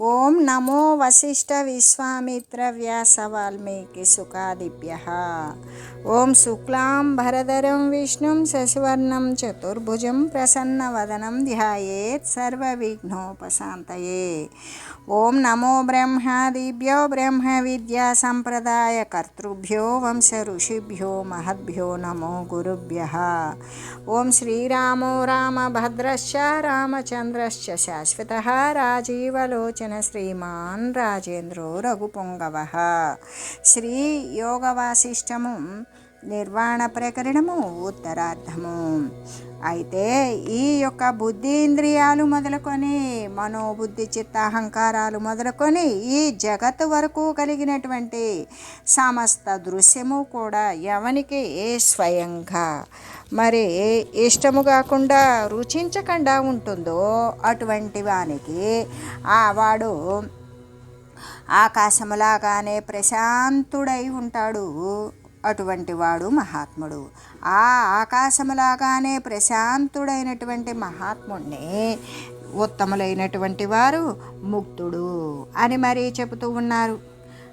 ఓం నమో వశిష్ఠ విశ్వామిత్ర వ్యాస వాల్మీకి సుఖాదిభ్య ఓం శుక్లాం భరధరం విష్ణుం శశివర్ణం చతుర్భుజం ప్రసన్నవదనం ధ్యాయేత్ సర్వవిఘ్నోపశాంతయే ఓం నమో బ్రహ్మాదిభ్యో బ్రహ్మ విద్యా సంప్రదాయ కర్తృభ్యో వంశ ఋషిభ్యో మహద్భ్యో నమో గురుభ్య ఓం శ్రీరామో రామభద్రశ్చ రామచంద్రశ్చ శాశ్వత రాజీవలోచన శ్రీమాన్ రాజేంద్రో రఘుపొంగవ. శ్రీ యోగవాసిష్టము నిర్వాణ ప్రకరణము ఉత్తరార్థము. అయితే ఈ యొక్క బుద్ధీంద్రియాలు మొదలుకొని మనోబుద్ధి చిత్త అహంకారాలు మొదలుకొని ఈ జగత్ వరకు కలిగినటువంటి సమస్త దృశ్యము కూడా ఎవనికి స్వయంగా మరి ఇష్టము కాకుండా రుచించకుండా ఉంటుందో అటువంటి వానికి ఆ వాడు ఆకాశములాగానే ప్రశాంతుడై ఉంటాడు. అటువంటి వాడు మహాత్ముడు. ఆ ఆకాశములాగానే ప్రశాంతుడైనటువంటి మహాత్ముడిని ఉత్తములైనటువంటి వారు ముక్తుడు అని మరీ చెబుతూ ఉన్నారు.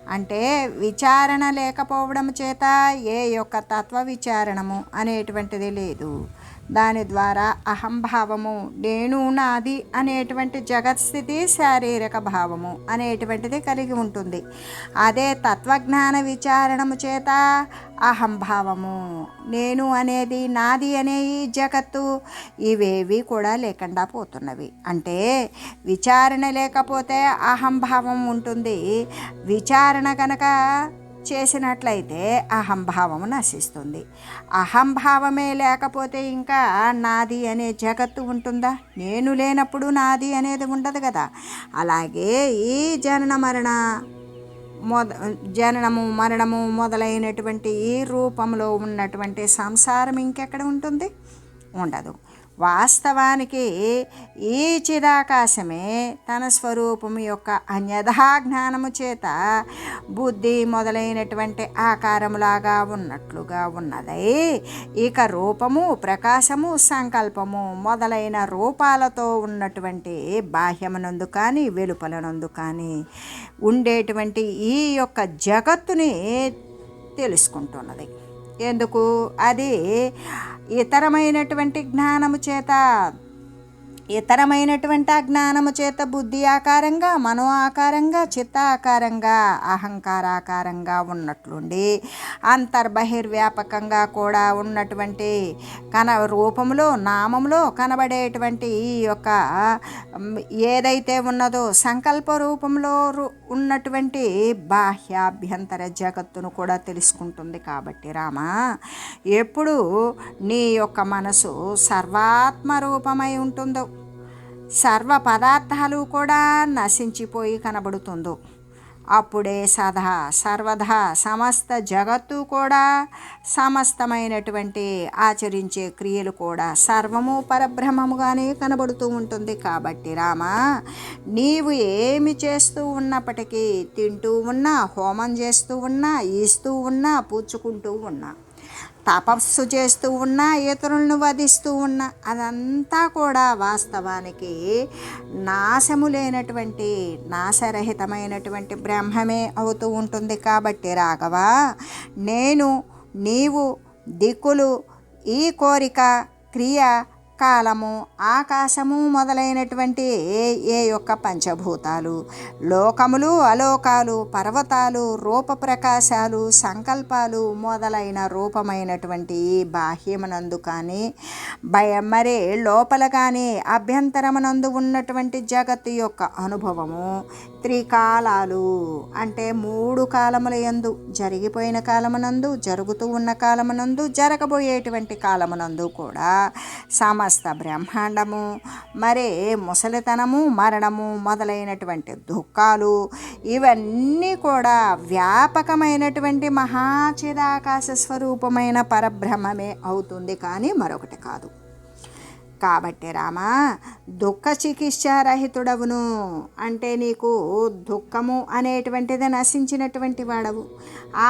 అంటే విచారణ లేకపోవడం చేత ఏ యొక్క తత్వ విచారణము అనేటువంటిది లేదు. దాని ద్వారా అహంభావము నేను నాది అనేటువంటి జగత్స్థితి శారీరక భావము అనేటువంటిది కలిగి ఉంటుంది. అదే తత్వజ్ఞాన విచారణము చేత అహంభావము నేను అనేది నాది అనే ఈ జగత్తు ఇవేవి కూడా లేకుండా పోతున్నవి. అంటే విచారణ లేకపోతే అహంభావం ఉంటుంది. విచారణ కనుక చేసినట్లయితే అహంభావము నశిస్తుంది. అహంభావమే లేకపోతే ఇంకా నాది అనే జగత్తు ఉంటుందా? నేను లేనప్పుడు నాది అనేది ఉండదు కదా. అలాగే ఈ జనన మరణ మొద జననము మరణము మొదలైనటువంటి ఈ రూపంలో ఉన్నటువంటి సంసారం ఇంకెక్కడ ఉంటుంది? ఉండదు. వాస్తవానికి ఈ చిదాకాశమే తన స్వరూపం యొక్క అన్యథా జ్ఞానము చేత బుద్ధి మొదలైనటువంటి ఆకారములాగా ఉన్నట్లుగా ఉన్నదై. ఇక రూపము ప్రకాశము సంకల్పము మొదలైన రూపాలతో ఉన్నటువంటి బాహ్యమునందు కానీ వెలుపలనందు కానీ ఉండేటువంటి ఈ యొక్క జగత్తుని తెలుసుకుంటున్నది. ఎందుకు? అది ఇతరమైనటువంటి జ్ఞానము చేత ఇతరమైనటువంటి అజ్ఞానము చేత బుద్ధి ఆకారంగా మనో ఆకారంగా చిత్త ఆకారంగా అహంకారాకారంగా ఉన్నట్లుండి అంతర్బహిర్వ్యాపకంగా కూడా ఉన్నటువంటి కన రూపంలో నామంలో కనబడేటువంటి ఈ యొక్క ఏదైతే ఉన్నదో సంకల్ప రూపంలో ఉన్నటువంటి బాహ్యాభ్యంతర జగత్తును కూడా తెలుసుకుంటుంది కాబట్టి రామా ఎప్పుడు నీ యొక్క మనసు సర్వాత్మ రూపమై ఉంటుందో సర్వ పదార్థాలు కూడా నశించిపోయి కనబడుతుందో. అప్పుడే సదా సర్వదా సమస్త జగత్తు కూడా సమస్తమైనటువంటి ఆచరించే క్రియలు కూడా సర్వము పరబ్రహ్మముగానే కనబడుతూ ఉంటుంది కాబట్టి రామా నీవు ఏమి చేస్తూ ఉన్నప్పటికీ తింటూ ఉన్నా హోమం చేస్తూ ఉన్నా ఇస్తూ ఉన్నా పూచుకుంటూ ఉన్నా తపస్సు చేస్తూ ఉన్నా ఇతరులను వధిస్తూ ఉన్నా అదంతా కూడా వాస్తవానికి నాశము లేనటువంటి నాశరహితమైనటువంటి బ్రహ్మమే అవుతూ ఉంటుంది కాబట్టి రాఘవ నేను నీవు దిక్కులు ఈ కోరిక క్రియ కాలము ఆకాశము మొదలైనటువంటి ఏ ఏ యొక్క పంచభూతాలు? లోకములు అలోకాలు పర్వతాలు రూపప్రకాశాలు సంకల్పాలు మొదలైన రూపమైనటువంటి బాహ్యమునందు కానీ భయ మరి లోపల కానీ అభ్యంతరమునందు ఉన్నటువంటి జగత్తు యొక్క అనుభవము త్రికాలాలు అంటే మూడు కాలముల యందు జరిగిపోయిన కాలమునందు జరుగుతూ ఉన్న కాలమునందు జరగబోయేటువంటి కాలమునందు కూడా సమస్త బ్రహ్మాండము మరే ముసలితనము మరణము మొదలైనటువంటి దుఃఖాలు ఇవన్నీ కూడా వ్యాపకమైనటువంటి మహాచిదాకాశ స్వరూపమైన పరబ్రహ్మమే అవుతుంది కానీ మరొకటి కాదు. కాబట్టి రామా దుఃఖ చికిత్స రహితుడవును అంటే నీకు దుఃఖము అనేటువంటిది నశించినటువంటి వాడవు.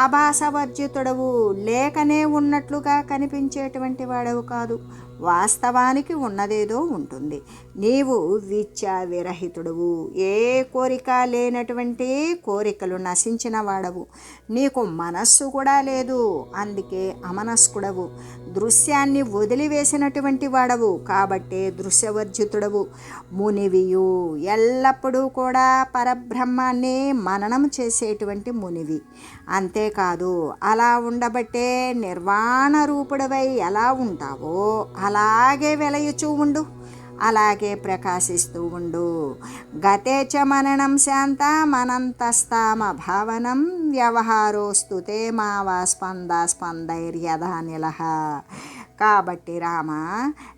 ఆభాసవర్జితుడవు లేకనే ఉన్నట్లుగా కనిపించేటువంటి వాడవు కాదు. వాస్తవానికి ఉన్నదేదో ఉంటుంది. నీవు విద్యా విరహితుడువు ఏ కోరిక లేనటువంటి కోరికలు నశించిన వాడవు. నీకు మనస్సు కూడా లేదు. అందుకే అమనస్కుడవు. దృశ్యాన్ని వదిలివేసినటువంటి వాడవు. కాబట్టే దృశ్యవర్జితుడవు. మునివియు ఎల్లప్పుడూ కూడా పరబ్రహ్మాన్ని మననం చేసేటువంటి మునివి. అంతేకాదు అలా ఉండబట్టే నిర్వాణ రూపుడవై ఎలా ఉంటావో అలాగే వెలయుచూ ఉండు. అలాగే ప్రకాశిస్తూ ఉండు. గతేచ మననం శాంత మనంతస్తామ భావనం వ్యవహారోస్తుతే మావా స్పంద స్పందైర్యథా నిలహ. కాబట్టి రామ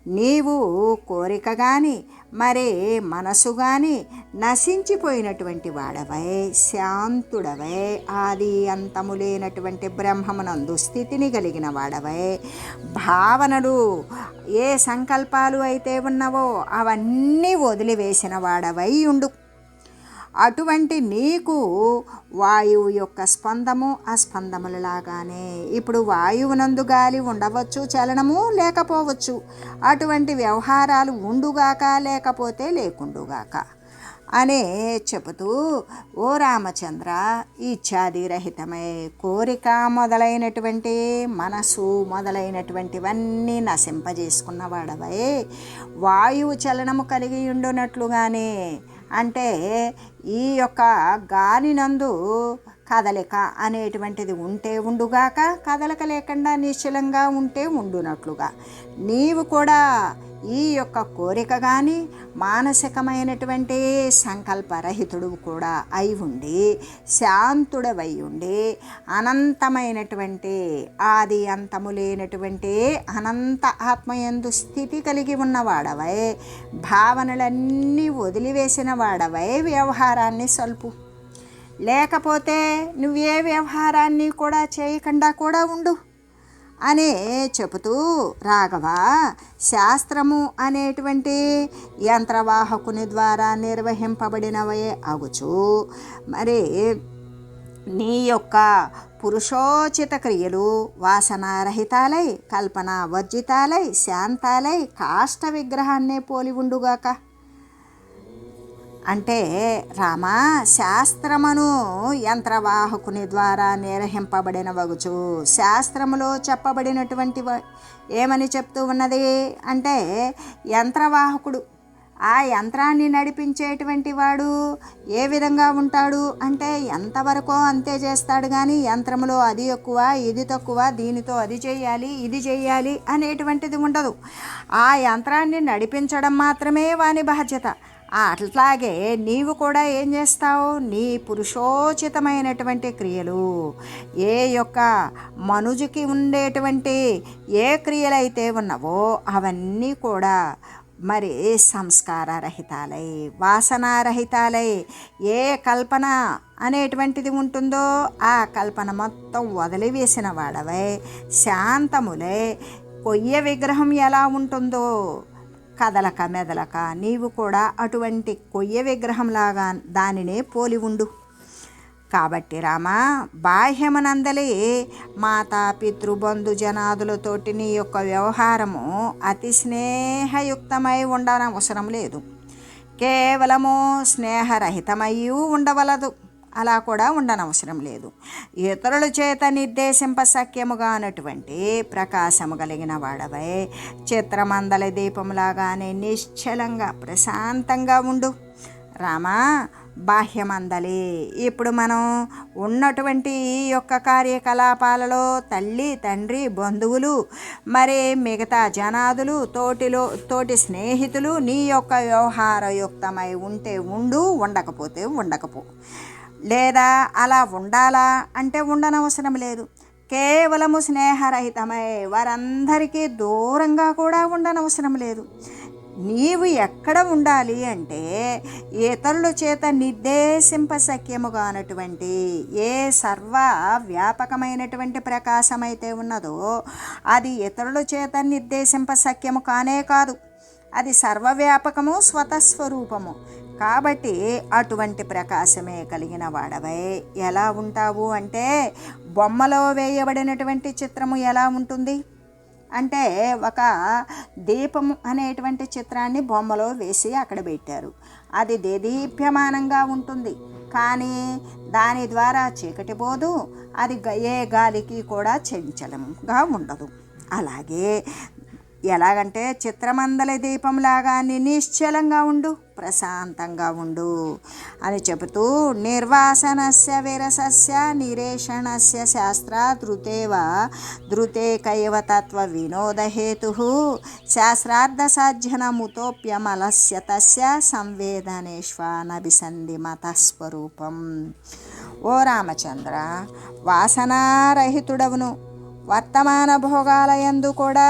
నీవు కోరిక కానీ మరే మనసు కానీ నశించిపోయినటువంటి వాడవై శాంతుడవై ఆది అంతము లేనటువంటి బ్రహ్మమునందు స్థితిని కలిగిన వాడవై. భావనలు ఏ సంకల్పాలు అయితే ఉన్నవో అవన్నీ వదిలివేసిన వాడవై ఉండు. అటువంటి నీకు వాయువు యొక్క స్పందము ఆ ఇప్పుడు వాయువునందు గాలి ఉండవచ్చు చలనము లేకపోవచ్చు. అటువంటి వ్యవహారాలు ఉండుగాక లేకపోతే లేకుండుగాక అనే చెబుతూ ఓ రామచంద్ర ఇచ్ఛాది రహితమై కోరిక మొదలైనటువంటి మనసు మొదలైనటువంటివన్నీ నశింపజేసుకున్నవాడవై వాయువు చలనము కలిగి ఉండునట్లుగానే అంటే ఈ యొక్క గాలినందు కదలిక అనేటువంటిది ఉంటే ఉండుగాక కదలిక లేకుండా నిశ్చలంగా ఉంటే ఉండునట్లుగా. నీవు కూడా ఈ యొక్క కోరిక కానీ మానసికమైనటువంటి సంకల్పరహితుడు కూడా అయి ఉండి శాంతుడవై ఉండి అనంతమైనటువంటి ఆది అంతము లేనటువంటి అనంత ఆత్మయందు స్థితి కలిగి ఉన్నవాడవై భావనలన్నీ వదిలివేసిన వాడవై వ్యవహారాన్ని సల్పు. లేకపోతే నువ్వే వ్యవహారాన్ని కూడా చేయకుండా కూడా ఉండు. అనే చెబుతూ రాఘవ శాస్త్రము అనేటువంటి యంత్రవాహకుని ద్వారా నిర్వహింపబడినవే అగుచు. మరి నీ యొక్క పురుషోచిత క్రియలు వాసనారహితాలై కల్పనా వర్జితాలై శాంతాలై కాష్ట విగ్రహాన్నే పోలి ఉండుగాక. అంటే రామ శాస్త్రమును యంత్రవాహకుని ద్వారా నిర్వహింపబడిన వగుచు. శాస్త్రములో చెప్పబడినటువంటి ఏమని చెప్తూ ఉన్నది అంటే యంత్రవాహకుడు ఆ యంత్రాన్ని నడిపించేటువంటి వాడు ఏ విధంగా ఉంటాడు అంటే ఎంతవరకో అంతే చేస్తాడు కానీ యంత్రములో అది ఎక్కువ ఇది తక్కువ దీనితో అది చేయాలి ఇది చేయాలి అనేటువంటిది ఉండదు. ఆ యంత్రాన్ని నడిపించడం మాత్రమే వాని బాధ్యత. అట్లాగే నీవు కూడా ఏం చేస్తావు? నీ పురుషోచితమైనటువంటి క్రియలు ఏ యొక్క మనుజుకి ఉండేటువంటి ఏ క్రియలైతే ఉన్నవో అవన్నీ కూడా మరి సంస్కారరహితాలై వాసనారహితాలై ఏ కల్పన అనేటువంటిది ఉంటుందో ఆ కల్పన మొత్తం వదిలివేసిన వాడవై శాంతములై కొయ్య విగ్రహం ఎలా ఉంటుందో కదలక మెదలక నీవు కూడా అటువంటి కొయ్య విగ్రహంలాగా దానినే పోలి ఉండు. కాబట్టి రామ బాహ్యమనందలి మాతా పితృబంధు జనాదులతోటి నీ యొక్క వ్యవహారము అతి స్నేహయుక్తమై ఉండనవసరం లేదు. కేవలము స్నేహరహితమయ్యూ ఉండవలదు. అలా కూడా ఉండనవసరం లేదు. ఇతరుల చేత నిర్దేశింప సఖ్యముగానటువంటి ప్రకాశము కలిగిన వాడవై. చిత్రమందల దీపములాగానే నిశ్చలంగా ప్రశాంతంగా ఉండు. రామా బాహ్యమందలి ఇప్పుడు మనం ఉన్నటువంటి ఈ యొక్క కార్యకలాపాలలో తల్లి తండ్రి బంధువులు మరి మిగతా జనాదులు తోటిలో తోటి స్నేహితులు నీ యొక్క వ్యవహారయుక్తమై ఉంటే ఉండు ఉండకపోతే ఉండకపో. లేదా అలా ఉండాలా? అంటే ఉండనవసరం లేదు. కేవలము స్నేహరహితమై వారందరికీ దూరంగా కూడా ఉండనవసరం లేదు. నీవు ఎక్కడ ఉండాలి అంటే ఇతరుల చేత నిర్దేశింప సఖ్యముగానటువంటి ఏ సర్వ వ్యాపకమైనటువంటి ప్రకాశమైతే ఉన్నదో అది ఇతరుల చేత నిర్దేశింప సఖ్యము కానే కాదు. అది సర్వవ్యాపకము స్వతస్వరూపము. కాబట్టి అటువంటి ప్రకాశమే కలిగిన వాడవై. ఎలా ఉంటావు అంటే బొమ్మలో వేయబడినటువంటి చిత్రము ఎలా ఉంటుంది? అంటే ఒక దీపం అనేటువంటి చిత్రాన్ని బొమ్మలో వేసి అక్కడ పెట్టారు. అది దేదీప్యమానంగా ఉంటుంది. కానీ దాని ద్వారా చీకటి పోదు అది గ- ఏ గాలికి కూడా చంచలంగా ఉండదు. అలాగే ఎలాగంటే చిత్రమందల దీపంలాగా నిశ్చలంగా ఉండు ప్రశాంతంగా ఉండు అని చెబుతూ నిర్వాసనస్య విరసస్య నిరేషణస్య శాస్త్ర ధృతేవ ధృతే కైవ తత్వ వినోదహేతు శాస్త్రార్థ సాధ్యనముతోప్యమలస్య తస్య సంవేదనేష్వానభిసంధి మతస్వరూపం ఓ రామచంద్ర వాసనారహితుడవును. వర్తమాన భోగాలయందు కూడా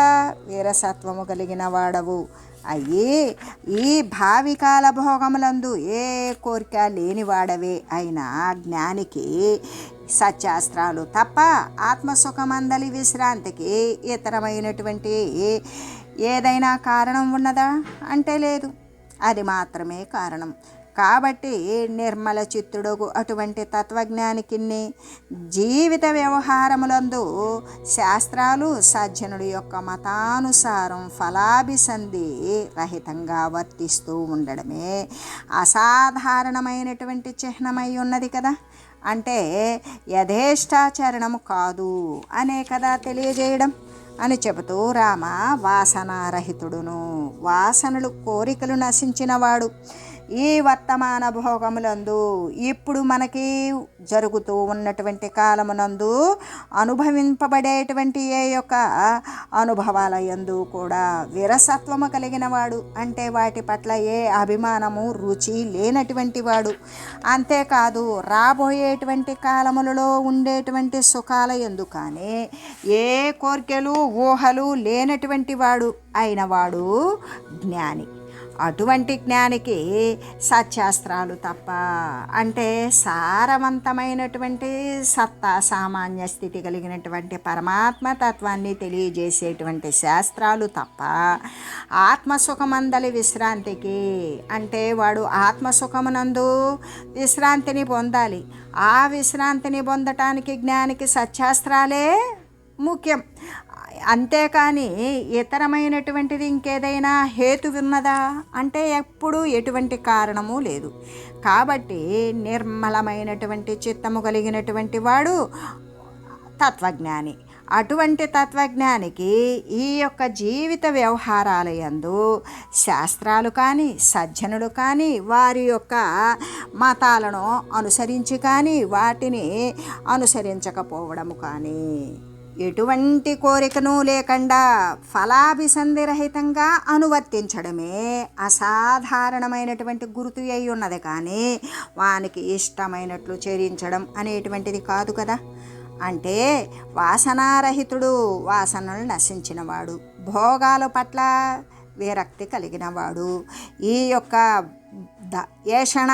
వీరసత్వము కలిగిన వాడవు. అయ్యి ఈ భావికాల భోగములందు ఏ కోరిక లేనివాడవే అయినా జ్ఞానికి సత్యాస్త్రాలు తప్ప ఆత్మసుఖమందలి విశ్రాంతికి ఇతరమైనటువంటి ఏదైనా కారణం ఉన్నదా? అంటే లేదు. అది మాత్రమే కారణం. కాబట్టి నిర్మల చిత్తుడగు అటువంటి తత్వజ్ఞానికి జీవిత వ్యవహారములందు శాస్త్రాలు సజ్జనుడి యొక్క మతానుసారం ఫలాభిసంధి రహితంగా వర్తిస్తూ ఉండడమే అసాధారణమైనటువంటి చిహ్నమై ఉన్నది కదా. అంటే యథేష్టాచరణము కాదు అనే కదా తెలియజేయడం అని చెబుతూ రామ వాసనారహితుడును. వాసనలు కోరికలు నశించినవాడు. ఈ వర్తమాన భోగములందు ఇప్పుడు మనకి జరుగుతూ ఉన్నటువంటి కాలమునందు అనుభవింపబడేటువంటి ఏ యొక్క అనుభవాల యందు కూడా విరసత్వము కలిగిన వాడు అంటే వాటి పట్ల ఏ అభిమానము రుచి లేనటువంటి వాడు. అంతేకాదు రాబోయేటువంటి కాలములలో ఉండేటువంటి సుఖాల ఎందు కానీ ఏ కోరికలు ఊహలు లేనటువంటి వాడు అయినవాడు జ్ఞాని. అటువంటి జ్ఞానికి సత్యాస్త్రాలు తప్ప అంటే సారవంతమైనటువంటి సత్తా సామాన్య స్థితి కలిగినటువంటి పరమాత్మ తత్వాన్ని తెలియజేసేటువంటి శాస్త్రాలు తప్ప ఆత్మసుఖమందలి విశ్రాంతికి అంటే వాడు ఆత్మసుఖమునందు విశ్రాంతిని పొందాలి. ఆ విశ్రాంతిని పొందటానికి జ్ఞానికి సత్యాస్త్రాలే ముఖ్యం. అంతేకాని ఇతరమైనటువంటిది ఇంకేదైనా హేతు ఉన్నదా అంటే ఎప్పుడు ఎటువంటి కారణము లేదు. కాబట్టి నిర్మలమైనటువంటి చిత్తము కలిగినటువంటి వాడు తత్వజ్ఞాని. అటువంటి తత్వజ్ఞానికి ఈ యొక్క జీవిత వ్యవహారాలయందు శాస్త్రాలు కానీ సజ్జనులు కానీ వారి యొక్క మతాలను అనుసరించి కానీ వాటిని అనుసరించకపోవడము కానీ ఎటువంటి కోరికను లేకుండా ఫలాభిసంధిరహితంగా అనువర్తించడమే అసాధారణమైనటువంటి గుర్తు అయి ఉన్నది. కానీ వానికి ఇష్టమైనట్లు చరించడం అనేటువంటిది కాదు కదా. అంటే వాసనారహితుడు వాసనలు నశించినవాడు భోగాల పట్ల విరక్తి కలిగినవాడు. ఈ యొక్క ద ఏషణ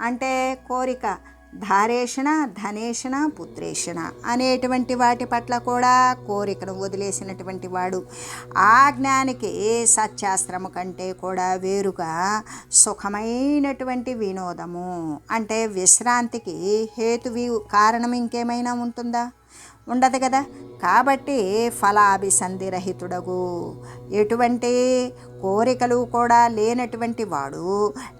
అంటే కోరిక ధారేషణ ధనేషణ పుత్రేషణ అనేటువంటి వాటి పట్ల కూడా కోరికను వదిలేసినటువంటి వాడు. ఆ జ్ఞానికి సత్యాస్త్రము కంటే కూడా వేరుగా సుఖమైనటువంటి వినోదము అంటే విశ్రాంతికి హేతువి కారణం ఇంకేమైనా ఉంటుందా? ఉండదు కదా. కాబట్టి ఫలాభిసంధిరహితుడగు. ఎటువంటి కోరికలు కూడా లేనటువంటి వాడు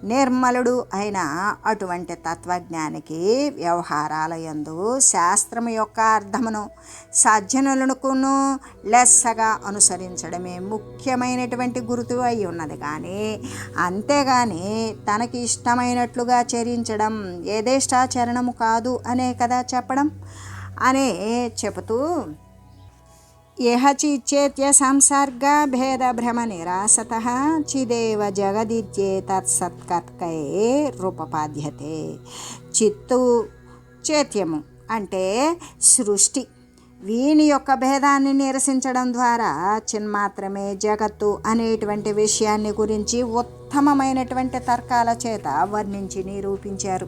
నిర్మలుడు అయిన అటువంటి తత్వజ్ఞానికి వ్యవహారాల యందు శాస్త్రము యొక్క అర్థమును సజ్జనులకును లెస్సగా అనుసరించడమే ముఖ్యమైనటువంటి గుర్తు అయి ఉన్నది. కానీ అంతేగాని తనకి ఇష్టమైనట్లుగా చరించడం ఏదేష్టాచరణము కాదు అనే కదా చెప్పడం? అనే చెబుతూ యహచిచ్చేత్య సంసర్గ భేద భ్రమ నిరాసత చిదేవ జగదిత్యే తత్సత్కర్కై రూపపాద్యతే. చిత్తు చేత్యము అంటే సృష్టి. వీని యొక్క భేదాన్ని నిరసించడం ద్వారా చిన్మాత్రమే జగత్తు అనేటువంటి విషయాన్ని గురించి ఉత్తమమైనటువంటి తర్కాల చేత వర్ణించి నిరూపించారు.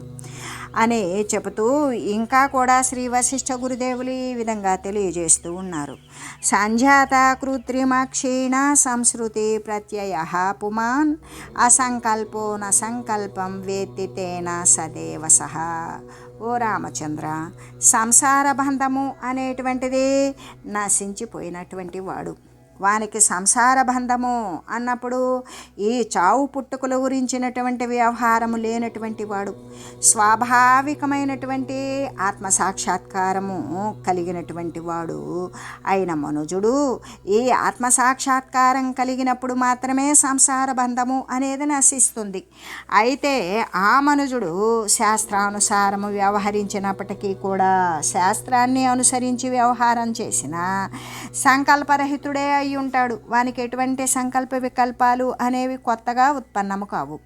అని చెబుతూ ఇంకా కూడా శ్రీ వశిష్ఠ గురుదేవులు ఈ విధంగా తెలియజేస్తూ ఉన్నారు. సంజాత కృత్రిమ క్షీణ సంస్కృతి ప్రత్యయ పుమాన్ అసంకల్పో నసంకల్పం సంకల్పం వేత్తి తేన సదేవ సహా. ఓ రామచంద్ర సంసార బంధము అనేటువంటిది నశించిపోయినటువంటి వాడు. వానికి సంసార బంధము అన్నప్పుడు ఈ చావు పుట్టుకల గురించినటువంటి వ్యవహారము లేనటువంటి వాడు స్వాభావికమైనటువంటి ఆత్మ సాక్షాత్కారము కలిగినటువంటి వాడు అయిన మనుజుడు ఈ ఆత్మ సాక్షాత్కారం కలిగినప్పుడు మాత్రమే సంసార బంధము అనేది నశిస్తుంది. అయితే ఆ మనుజుడు శాస్త్రానుసారము వ్యవహరించినప్పటికీ కూడా శాస్త్రాన్ని అనుసరించి వ్యవహారం చేసిన సంకల్పరహితుడే అయి ఉంటాడు. వానికి ఎటువంటి సంకల్ప వికల్పాలు అనేవి కొత్తగా ఉత్పన్నము కావు.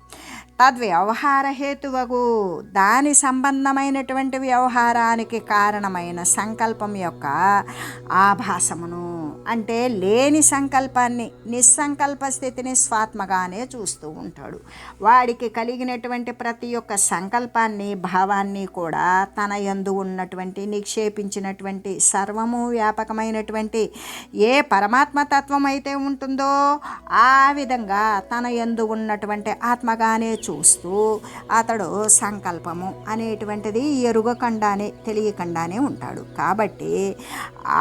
తద్వ్యవహార హేతువగు దాని సంబంధమైనటువంటి వ్యవహారానికి కారణమైన సంకల్పం యొక్క ఆభాసమును అంటే లేని సంకల్పాన్ని నిస్సంకల్ప స్థితిని స్వాత్మగానే చూస్తూ ఉంటాడు. వాడికి కలిగినటువంటి ప్రతి ఒక్క సంకల్పాన్ని భావాన్ని కూడా తన యందు ఉన్నటువంటి నిక్షేపించినటువంటి సర్వము వ్యాపకమైనటువంటి ఏ పరమాత్మ తత్వం అయితే ఉంటుందో ఆ విధంగా తన యందు ఉన్నటువంటి ఆత్మగానే చూస్తూ అతడు సంకల్పము అనేటువంటిది ఎరుగకుండానే తెలియకుండానే ఉంటాడు. కాబట్టి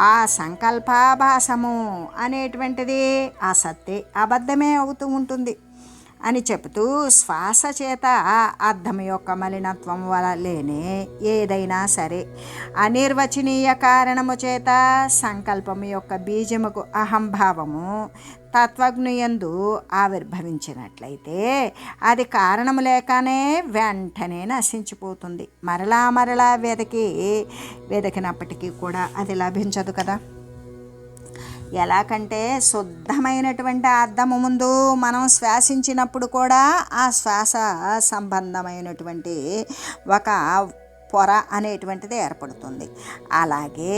ఆ సంకల్పాభాసము అనేటువంటిది అసత్తే అబద్ధమే అవుతూ ఉంటుంది అని చెబుతూ శ్వాస చేత అర్థం యొక్క మలినత్వం వలనే ఏదైనా సరే అనిర్వచనీయ కారణము చేత సంకల్పం యొక్క బీజముకు అహంభావము తత్వజ్ఞయందు ఆవిర్భవించినట్లయితే అది కారణము లేకనే వెంటనే నశించిపోతుంది. మరలా మరలా వెదకి వెదకినప్పటికీ కూడా అది లభించదు కదా. ఎలాగంటే శుద్ధమైనటువంటి అర్థము ముందు మనం శ్వాసించినప్పుడు కూడా ఆ శ్వాస సంబంధమైనటువంటి ఒక పొర అనేటువంటిది ఏర్పడుతుంది. అలాగే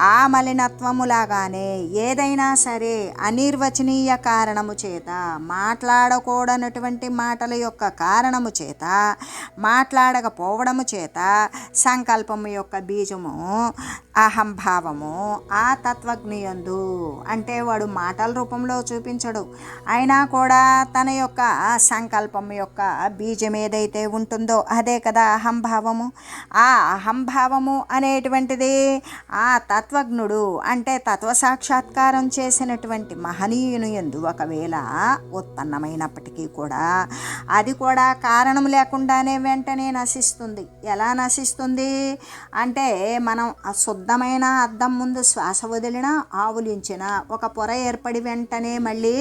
ఆ మలినత్వములాగానే ఏదైనా సరే అనిర్వచనీయ కారణము చేత మాట్లాడకూడనటువంటి మాటల యొక్క కారణము చేత మాట్లాడకపోవడము చేత సంకల్పము యొక్క బీజము అహంభావము ఆ తత్వజ్ఞయందు. అంటే వాడు మాటల రూపంలో చూపించడు. అయినా కూడా తన యొక్క సంకల్పం యొక్క బీజం ఏదైతే ఉంటుందో అదే కదా అహంభావము ఆ అహంభావము అనేటువంటిది ఆ తత్వజ్ఞుడు అంటే తత్వ సాక్షాత్కారం చేసినటువంటి మహనీయుని ఎందు ఒకవేళ ఉత్పన్నమైనప్పటికీ కూడా అది కూడా కారణం లేకుండానే వెంటనే నశిస్తుంది. ఎలా నశిస్తుంది? అంటే మనం ఆ శుద్ధమైన అద్దం ముందు శ్వాస వదిలిన ఆవులించిన ఒక పొర ఏర్పడి వెంటనే మళ్ళీ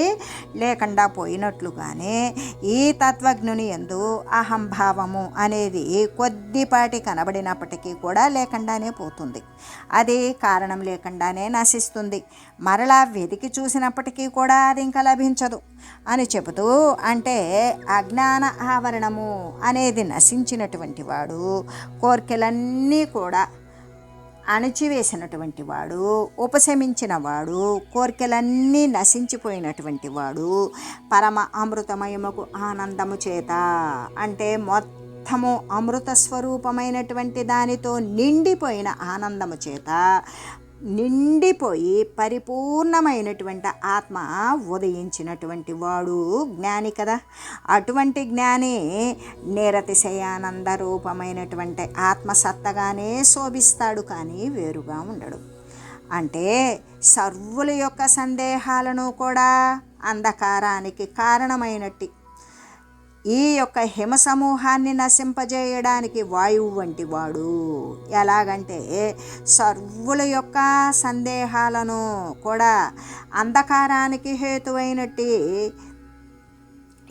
లేకుండా పోయినట్లుగానే ఈ తత్వజ్ఞుని ఎందు అహంభావము అనేది కొద్దిపాటి కనబడినప్పటికీ కూడా లేకుండానే పోతుంది. అది కారణం లేకుండానే నశిస్తుంది. మరలా వెతికి చూసినప్పటికీ కూడా అది ఇంకా లభించదు. అని చెబుతూ అంటే అజ్ఞాన ఆవరణము అనేది నశించినటువంటి వాడు కోర్కెలన్నీ కూడా అణచివేసినటువంటి వాడు ఉపశమించిన వాడు కోరికలన్నీ నశించిపోయినటువంటి వాడు పరమ అమృతమయముకు ఆనందము చేత. అంటే మొత్తము అమృత స్వరూపమైనటువంటి దానితో నిండిపోయిన ఆనందము చేత నిండిపోయి పరిపూర్ణమైనటువంటి ఆత్మ ఉదయించినటువంటి వాడు జ్ఞాని కదా. అటువంటి జ్ఞాని నిరతిశయానంద రూపమైనటువంటి ఆత్మసత్తగానే శోభిస్తాడు కానీ వేరుగా ఉండడు. అంటే సర్వుల యొక్క సందేహాలను కూడా అంధకారానికి కారణమైనట్టి ఈ యొక్క హిమ సమూహాన్ని నశింపజేయడానికి వాయువు వంటి వాడు. ఎలాగంటే సర్వుల యొక్క సందేహాలను కూడా అంధకారానికి హేతువైనట్టి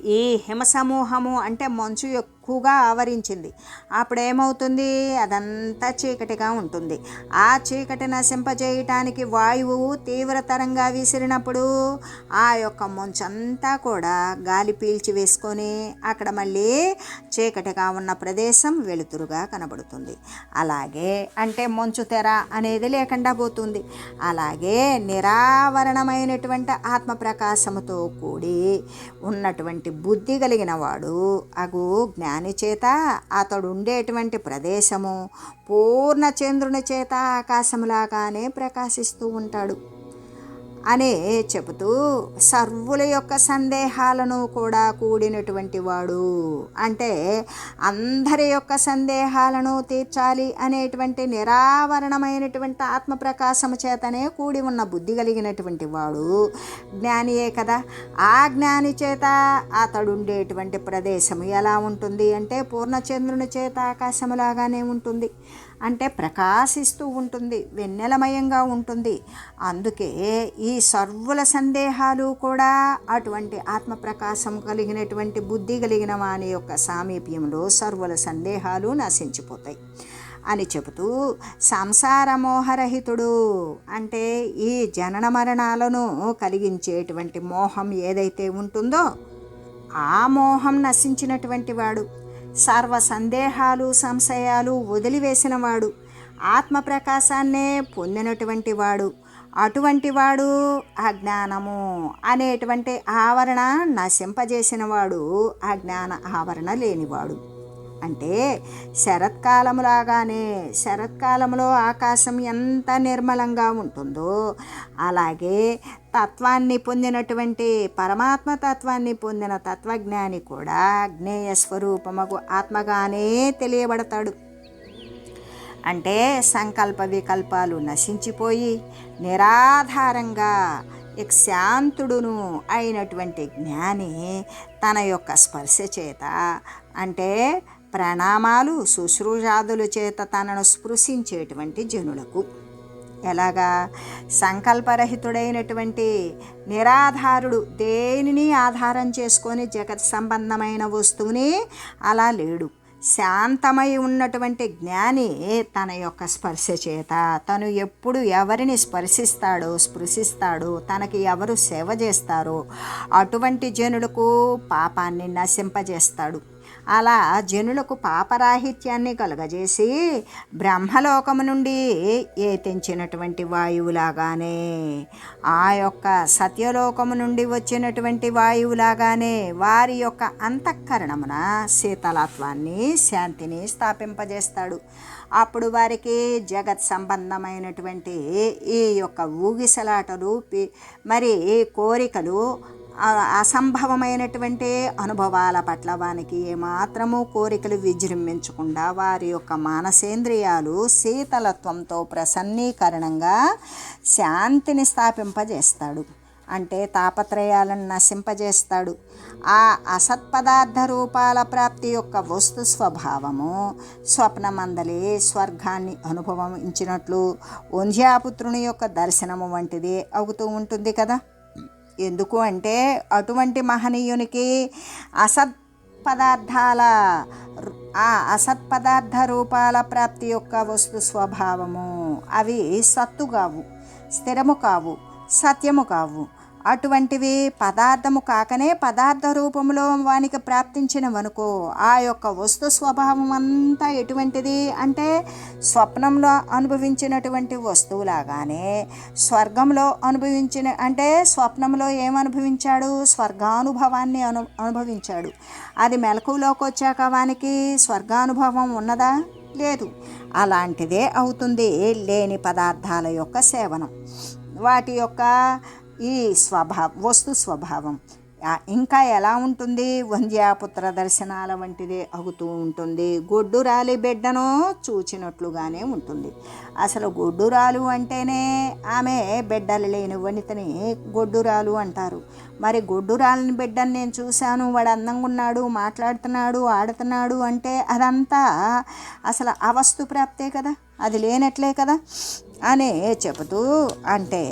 ఈ హిమ సమూహము అంటే మంచు యొక్క ఎక్కువగా ఆవరించింది. అప్పుడు ఏమవుతుంది అదంతా చీకటిగా ఉంటుంది. ఆ చీకటి నశింపజేయటానికి వాయువు తీవ్రతరంగా విసిరినప్పుడు ఆ యొక్క ముంచంతా కూడా గాలి పీల్చి వేసుకొని అక్కడ మళ్ళీ చీకటిగా ఉన్న ప్రదేశం వెలుతురుగా కనబడుతుంది. అలాగే అంటే మంచు తెర అనేది లేకుండా పోతుంది. అలాగే నిరావరణమైనటువంటి ఆత్మ ప్రకాశముతో కూడి ఉన్నటువంటి బుద్ధి కలిగిన వాడు అగు జ్ఞానం దానిచేత అతడు ఉండేటువంటి ప్రదేశము పూర్ణచంద్రుని చేత ఆకాశములాగానే ప్రకాశిస్తూ ఉంటాడు. అనే చెబుతూ సర్వుల యొక్క సందేహాలను కూడా కూడినటువంటి వాడు. అంటే అందరి యొక్క సందేహాలను తీర్చాలి అనేటువంటి నిరావరణమైనటువంటి ఆత్మప్రకాశము చేతనే కూడి ఉన్న బుద్ధి కలిగినటువంటి వాడు జ్ఞానియే కదా. ఆ జ్ఞాని చేత అతడు ఉండేటువంటి ప్రదేశము ఎలా ఉంటుంది అంటే పూర్ణచంద్రుని చేత ఆకాశములాగానే ఉంటుంది. అంటే ప్రకాశిస్తూ ఉంటుంది వెన్నెలమయంగా ఉంటుంది. అందుకే ఈ సర్వుల సందేహాలు కూడా అటువంటి ఆత్మప్రకాశం కలిగినటువంటి బుద్ధి కలిగిన వాని యొక్క సామీప్యంలో సర్వుల సందేహాలు నశించిపోతాయి. అని చెబుతూ సంసార మోహరహితుడు అంటే ఈ జనన మరణాలను కలిగించేటువంటి మోహం ఏదైతే ఉంటుందో ఆ మోహం నశించినటువంటి వాడు. సర్వ సందేహాలు సంశయాలు వదిలివేసినవాడు ఆత్మప్రకాశాన్నే పొందినటువంటి వాడు. అటువంటి వాడు అజ్ఞానము అనేటువంటి ఆవరణ నశింపజేసినవాడు అజ్ఞాన ఆవరణ లేనివాడు. అంటే శరత్కాలములాగానే శరత్కాలంలో ఆకాశం ఎంత నిర్మలంగా ఉంటుందో అలాగే తత్వాన్ని పొందినటువంటి పరమాత్మ తత్వాన్ని పొందిన తత్వజ్ఞాని కూడా జ్ఞేయ స్వరూపముకు ఆత్మగానే తెలియబడతాడు. అంటే సంకల్ప వికల్పాలు నశించిపోయి నిరాధారంగా శాంతుడును అయినటువంటి జ్ఞాని తన యొక్క స్పర్శ చేత అంటే ప్రణామాలు శుశ్రూషాదుల చేత తనను స్పృశించేటువంటి జనులకు. ఎలాగా? సంకల్పరహితుడైనటువంటి నిరాధారుడు దేనిని ఆధారం చేసుకొని జగత్ సంబంధమైన వస్తువుని అలా లేడు. శాంతమై ఉన్నటువంటి జ్ఞాని తన యొక్క స్పర్శ చేత తను ఎప్పుడు ఎవరిని స్పర్శిస్తాడో స్పృశిస్తాడో తనకి ఎవరు సేవ చేస్తారో అటువంటి జనులకు పాపాన్ని నశింపజేస్తాడు. అలా జనులకు పాపరాహిత్యాన్ని కలుగజేసి బ్రహ్మలోకము నుండి ఏ తెంచినటువంటి వాయువులాగానే ఆ యొక్క సత్యలోకము నుండి వచ్చినటువంటి వాయువులాగానే వారి యొక్క అంతఃకరణమున శీతలత్వాన్ని శాంతిని స్థాపింపజేస్తాడు. అప్పుడు వారికి జగత్ సంబంధమైనటువంటి ఈ యొక్క ఊగిసలాటలు మరి కోరికలు అసంభవమైనటువంటి అనుభవాల పట్ల వానికి ఏమాత్రము కోరికలు విజృంభించకుండా వారి యొక్క మానసేంద్రియాలు శీతలత్వంతో ప్రసన్నీకరణంగా శాంతిని స్థాపింపజేస్తాడు. అంటే తాపత్రయాలను నశింపజేస్తాడు. ఆ అసత్పదార్థ రూపాల ప్రాప్తి యొక్క వస్తు స్వభావము స్వప్నమందలి స్వర్గాన్ని అనుభవించినట్లు ఇచ్చినట్లు వంధ్యాపుత్రుని యొక్క దర్శనము వంటిది అవుతూ ఉంటుంది కదా. ఎందుకు అంటే అటువంటి మహనీయునికి అసత్ పదార్థాల ఆ అసత్పదార్థ రూపాల ప్రాప్తి యొక్క వస్తు స్వభావము అవి సత్తు కావు స్థిరము కావు సత్యము కావు. అటువంటివి పదార్థము కాకనే పదార్థ రూపంలో వానికి ప్రాప్తించినవనుకో ఆ యొక్క వస్తు స్వభావం అంతా ఎటువంటిది అంటే స్వప్నంలో అనుభవించినటువంటి వస్తువులాగానే స్వర్గంలో అనుభవించిన అంటే స్వప్నంలో ఏమనుభవించాడు? స్వర్గానుభవాన్ని అను అనుభవించాడు. అది మెలకులోకి వచ్చాక వానికి స్వర్గానుభవం ఉన్నదా? లేదు. అలాంటిదే అవుతుంది లేని పదార్థాల యొక్క సేవనం. వాటి యొక్క ఈ స్వభావ వస్తు స్వభావం. ఇంకా ఎలా ఉంటుంది? వంద్యాపుత్ర దర్శనాల వంటిదే అగుతూ ఉంటుంది. గొడ్డురాలి బిడ్డను చూచినట్లుగానే ఉంటుంది. అసలు గొడ్డురాలు అంటేనే ఆమె బిడ్డలు లేని వనితని గొడ్డురాలు అంటారు. మరి గొడ్డురాలని బిడ్డను నేను చూశాను వాడు అందంగా ఉన్నాడు మాట్లాడుతున్నాడు ఆడుతున్నాడు అంటే అదంతా అసలు అవస్తు ప్రాప్తే కదా? అది లేనట్లే కదా? అని చెబుతూ అంటే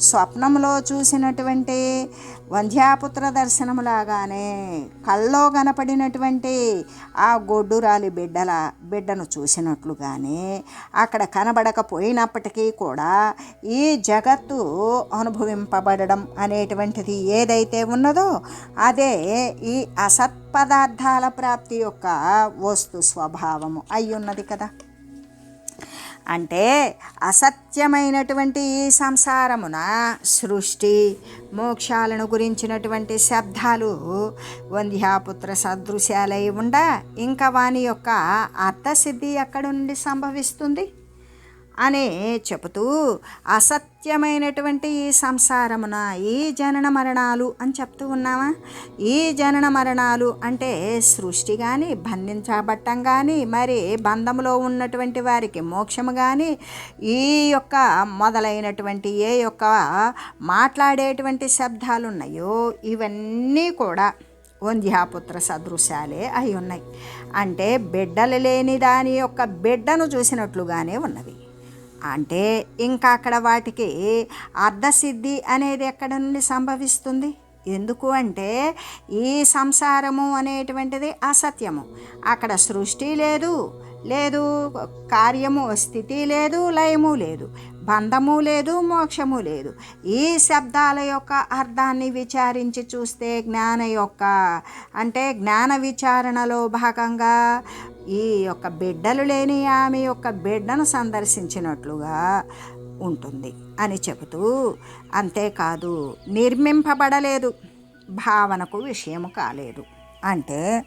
స్వప్నంలో చూసినటువంటి వంధ్యాపుత్ర దర్శనములాగానే కల్లో కనపడినటువంటి ఆ గొడ్డురాలి బిడ్డల బిడ్డను చూసినట్లుగానే అక్కడ కనబడకపోయినప్పటికీ కూడా ఈ జగత్తు అనుభవింపబడడం అనేటువంటిది ఏదైతే ఉన్నదో అదే ఈ అసత్ పదార్థాల ప్రాప్తి యొక్క వస్తు స్వభావము అయ్యున్నది కదా. అంటే అసత్యమైనటువంటి ఈ సంసారమున సృష్టి మోక్షాలను గురించినటువంటి శబ్దాలు వంధ్యాపుత్ర సదృశ్యాలై ఉండ ఇంకా వాని యొక్క అర్థసిద్ధి ఎక్కడి నుండి సంభవిస్తుంది? అనే చెబుతూ అసత్యమైనటువంటి ఈ సంసారమున ఈ జనన మరణాలు అని చెప్తూ ఉన్నామా ఈ జనన మరణాలు అంటే సృష్టి కానీ బంధించబట్టం కానీ మరి బంధంలో ఉన్నటువంటి వారికి మోక్షము కానీ ఈ యొక్క మొదలైనటువంటి ఏ యొక్క మాట్లాడేటువంటి శబ్దాలు ఉన్నాయో ఇవన్నీ కూడా వంధ్యాపుత్ర సదృశాలే అయి ఉన్నాయి. అంటే బిడ్డలు లేని దాని యొక్క బిడ్డను చూసినట్లుగానే ఉన్నవి. అంటే ఇంకా అక్కడ వాటికి అర్ధసిద్ధి అనేది ఎక్కడ నుండి సంభవిస్తుంది? ఎందుకు అంటే ఈ సంసారము అనేటువంటిది అసత్యము. అక్కడ సృష్టి లేదు లేదు కార్యము స్థితి లేదు లయము లేదు. బంధము లేదు మోక్షము లేదు. ఈ శబ్దాల యొక్క అర్థాన్ని విచారించి చూస్తే జ్ఞాన యొక్క అంటే జ్ఞాన విచారణలో భాగంగా ఈ యొక్క బిడ్డలు లేని ఆమె యొక్క బిడ్డను సందర్శించినట్లుగా ఉంటుంది అని చెబుతూ అంతేకాదు నిర్మింపబడలేదు భావనకు విషయము కాలేదు. అంటే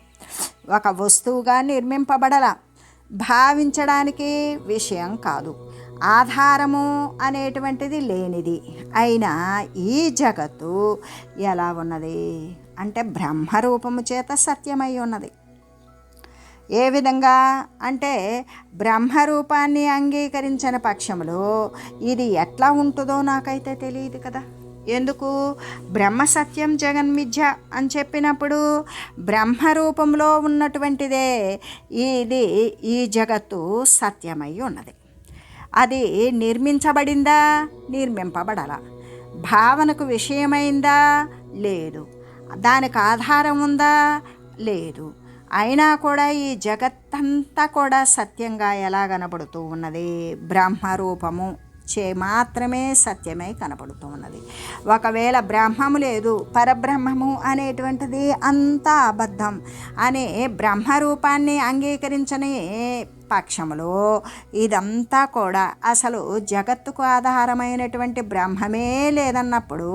ఒక వస్తువుగా నిర్మింపబడల భావించడానికి విషయం కాదు. ఆధారము అనేటువంటిది లేనిది. అయినా ఈ జగత్తు ఎలా ఉన్నది? అంటే బ్రహ్మరూపము చేత సత్యమై ఉన్నది. ఏ విధంగా? అంటే బ్రహ్మరూపాన్ని అంగీకరించిన పక్షంలో ఇది ఎట్లా ఉంటుందో నాకైతే తెలియదు కదా. ఎందుకు? బ్రహ్మ సత్యం జగన్మిథ్య అని చెప్పినప్పుడు బ్రహ్మరూపంలో ఉన్నటువంటిదే. ఇది ఈ జగత్తు సత్యమై ఉన్నది. అది నిర్మించబడిందా? నిర్మింపబడాల. భావనకు విషయమైందా? లేదు. దానికి ఆధారం ఉందా? లేదు. అయినా కూడా ఈ జగత్తంతా కూడా సత్యంగా ఎలా కనబడుతూ ఉన్నది? బ్రహ్మరూపము చే మాత్రమే సత్యమై కనపడుతూ ఉన్నది. ఒకవేళ బ్రహ్మము లేదు పరబ్రహ్మము అనేటువంటిది అంతా అబద్ధం. అనే బ్రహ్మరూపాన్ని అంగీకరించని పక్షములో ఇదంతా కూడా అసలు జగత్తుకు ఆధారమైనటువంటి బ్రహ్మమే లేదన్నప్పుడు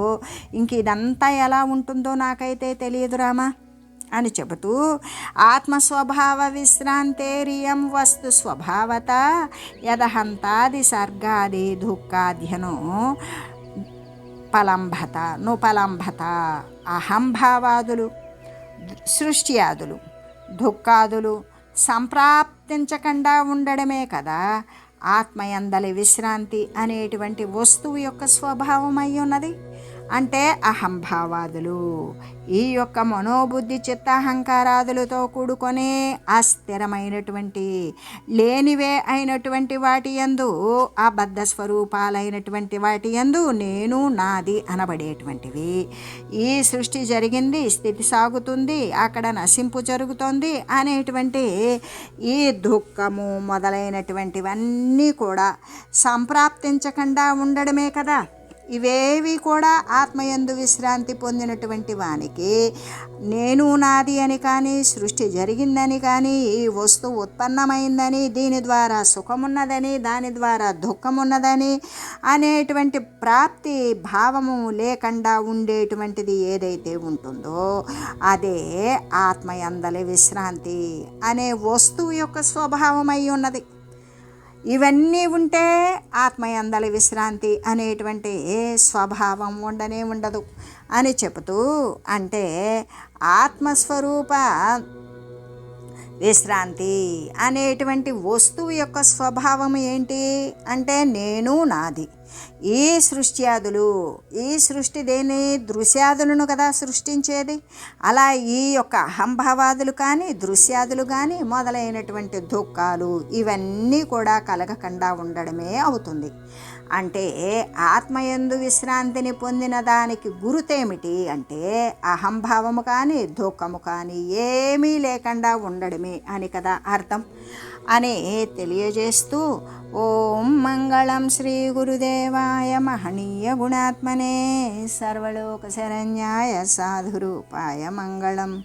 ఇంక ఇదంతా ఎలా ఉంటుందో నాకైతే తెలియదు రామా అని చెబుతూ ఆత్మస్వభావ విశ్రాంతేరియం వస్తు స్వభావత యదహంతాది సర్గాది దుఃఖాధ్యను పలంభత నుపలంభత అహంభావాదులు ఆదులు దుఃఖాదులు సంప్రాప్తించకుండా ఉండడమే కదా. ఆత్మయందలి విశ్రాంతి అనేటువంటి వస్తువు యొక్క స్వభావం అయి ఉన్నది. అంటే అహంభావాదులు. ఈ యొక్క మనోబుద్ధి చిత్తాహంకారాదులతో కూడుకొనే అస్థిరమైనటువంటి లేనివే అయినటువంటి వాటి యందు అబద్ధ స్వరూపాలైనటువంటి వాటి యందు నేను నాది అనబడేటువంటివి. ఈ సృష్టి జరిగింది స్థితి సాగుతుంది అక్కడ నశింపు జరుగుతోంది అనేటువంటి ఈ దుఃఖము మొదలైనటువంటివన్నీ కూడా సంప్రాప్తించకుండా ఉండడమే కదా. ఇవేవి కూడా ఆత్మయందు విశ్రాంతి పొందినటువంటి వానికి నేను నాది అని కానీ సృష్టి జరిగిందని కానీ ఈ వస్తువు ఉత్పన్నమైందని దీని ద్వారా సుఖమున్నదని దాని ద్వారా దుఃఖమున్నదని అనేటువంటి ప్రాప్తి భావము లేకుండా ఉండేటువంటిది ఏదైతే ఉంటుందో అదే ఆత్మయందలి విశ్రాంతి అనే వస్తువు యొక్క స్వభావమై ఉన్నది. ఇవన్నీ ఉంటే ఆత్మయందలి విశ్రాంతి అనేటువంటి ఏ స్వభావం ఉండనే ఉండదు అని చెబుతూ అంటే ఆత్మస్వరూప విశ్రాంతి అనేటువంటి వస్తువు యొక్క స్వభావం ఏంటి అంటే నేను నాది. ఈ సృష్ట్యాదులు ఈ సృష్టి దేని దృశ్యాదులను కదా సృష్టించేది? అలా ఈ యొక్క అహంభావాదులు కానీ దృశ్యాదులు కానీ మొదలైనటువంటి దుఃఖాలు ఇవన్నీ కూడా కలగకుండా ఉండడమే అవుతుంది. అంటే ఆత్మయందు విశ్రాంతిని పొందిన దానికి గురుతేమిటి అంటే అహంభావము కానీ దుఃఖము కానీ ఏమీ లేకుండా ఉండడమే అని కదా అర్థం. అని తెలియజేస్తూ ఓం మంగళం శ్రీ గురుదేవాయ మహనీయ గుణాత్మనే సర్వలోక శరణ్యాయ సాధురూపాయ మంగళం.